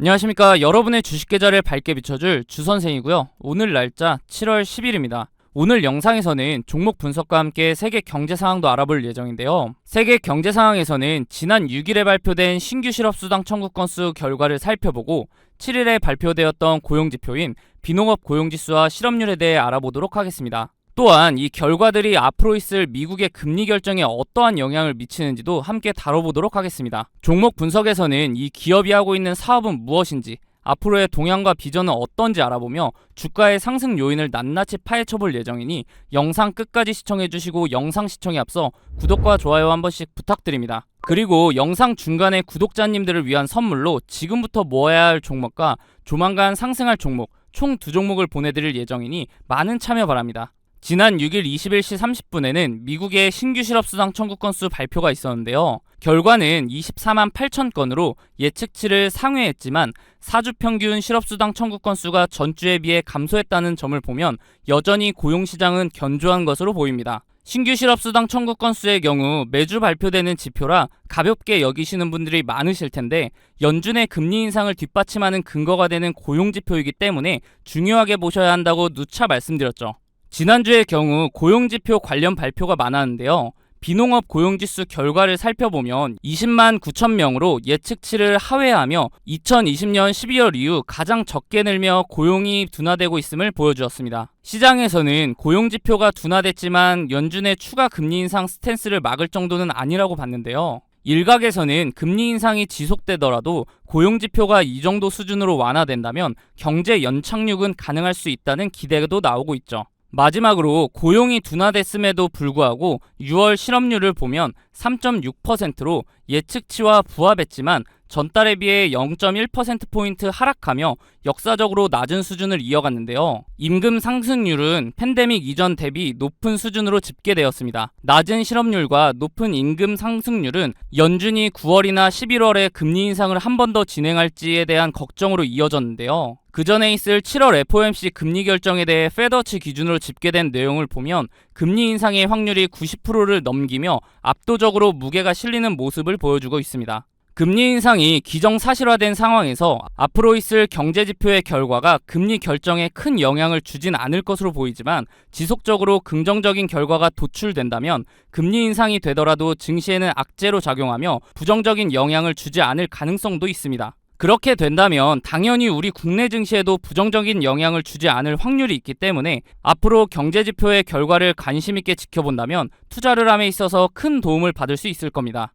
안녕하십니까. 여러분의 주식 계좌를 밝게 비춰줄 주선생이고요. 오늘 날짜 7월 10일입니다. 오늘 영상에서는 종목 분석과 함께 세계 경제 상황도 알아볼 예정인데요. 세계 경제 상황에서는 지난 6일에 발표된 신규 실업수당 청구 건수 결과를 살펴보고 7일에 발표되었던 고용지표인 비농업 고용지수와 실업률에 대해 알아보도록 하겠습니다. 또한 이 결과들이 앞으로 있을 미국의 금리 결정에 어떠한 영향을 미치는지도 함께 다뤄보도록 하겠습니다. 종목 분석에서는 이 기업이 하고 있는 사업은 무엇인지, 앞으로의 동향과 비전은 어떤지 알아보며 주가의 상승 요인을 낱낱이 파헤쳐 볼 예정이니 영상 끝까지 시청해 주시고 영상 시청에 앞서 구독과 좋아요 한 번씩 부탁드립니다. 그리고 영상 중간에 구독자님들을 위한 선물로 지금부터 모아야 할 종목과 조만간 상승할 종목 총 두 종목을 보내드릴 예정이니 많은 참여 바랍니다. 지난 6일 21시 30분에는 미국의 신규 실업수당 청구 건수 발표가 있었는데요. 결과는 24만 8천 건으로 예측치를 상회했지만 4주 평균 실업수당 청구 건수가 전주에 비해 감소했다는 점을 보면 여전히 고용시장은 견조한 것으로 보입니다. 신규 실업수당 청구 건수의 경우 매주 발표되는 지표라 가볍게 여기시는 분들이 많으실 텐데 연준의 금리 인상을 뒷받침하는 근거가 되는 고용 지표이기 때문에 중요하게 보셔야 한다고 누차 말씀드렸죠. 지난주의 경우 고용지표 관련 발표가 많았는데요. 비농업 고용지수 결과를 살펴보면 20만 9천 명으로 예측치를 하회하며 2020년 12월 이후 가장 적게 늘며 고용이 둔화되고 있음을 보여주었습니다. 시장에서는 고용지표가 둔화됐지만 연준의 추가 금리 인상 스탠스를 막을 정도는 아니라고 봤는데요. 일각에서는 금리 인상이 지속되더라도 고용지표가 이 정도 수준으로 완화된다면 경제 연착륙은 가능할 수 있다는 기대도 나오고 있죠. 마지막으로 고용이 둔화됐음에도 불구하고 6월 실업률을 보면 3.6%로 예측치와 부합했지만 전달에 비해 0.1%포인트 하락하며 역사적으로 낮은 수준을 이어갔는데요. 임금 상승률은 팬데믹 이전 대비 높은 수준으로 집계되었습니다. 낮은 실업률과 높은 임금 상승률은 연준이 9월이나 11월에 금리 인상을 한 번 더 진행할지에 대한 걱정으로 이어졌는데요. 그 전에 있을 7월 FOMC 금리 결정에 대해 페더치 기준으로 집계된 내용을 보면 금리 인상의 확률이 90%를 넘기며 압도적으로 무게가 실리는 모습을 보여주고 있습니다. 금리 인상이 기정사실화된 상황에서 앞으로 있을 경제 지표의 결과가 금리 결정에 큰 영향을 주진 않을 것으로 보이지만 지속적으로 긍정적인 결과가 도출된다면 금리 인상이 되더라도 증시에는 악재로 작용하며 부정적인 영향을 주지 않을 가능성도 있습니다. 그렇게 된다면 당연히 우리 국내 증시에도 부정적인 영향을 주지 않을 확률이 있기 때문에 앞으로 경제 지표의 결과를 관심 있게 지켜본다면 투자를 함에 있어서 큰 도움을 받을 수 있을 겁니다.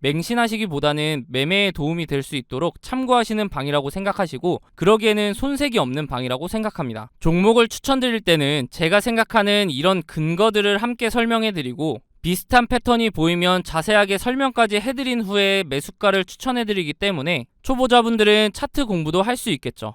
맹신하시기보다는 매매에 도움이 될 수 있도록 참고하시는 방이라고 생각하시고 그러기에는 손색이 없는 방이라고 생각합니다. 종목을 추천드릴 때는 제가 생각하는 이런 근거들을 함께 설명해 드리고 비슷한 패턴이 보이면 자세하게 설명까지 해드린 후에 매수가를 추천해드리기 때문에 초보자분들은 차트 공부도 할 수 있겠죠.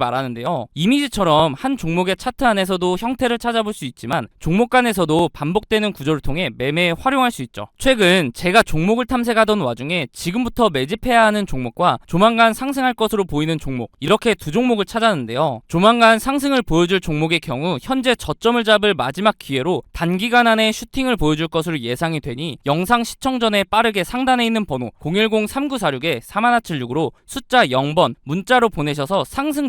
말하는데요. 이미지처럼 한 종목의 차트 안에서도 형태를 찾아볼 수 있지만 종목 간에서도 반복되는 구조를 통해 매매에 활용할 수 있죠. 최근 제가 종목을 탐색하던 와중에 지금부터 매집해야 하는 종목과 조만간 상승할 것으로 보이는 종목 이렇게 두 종목을 찾았는데요. 조만간 상승을 보여줄 종목의 경우 현재 저점을 잡을 마지막 기회로 단기간 안에 슈팅을 보여줄 것으로 예상이 되니 영상 시청 전에 빠르게 상단에 있는 번호 010-3946에 3176으로 숫자 0번 문자로 보내셔서 상승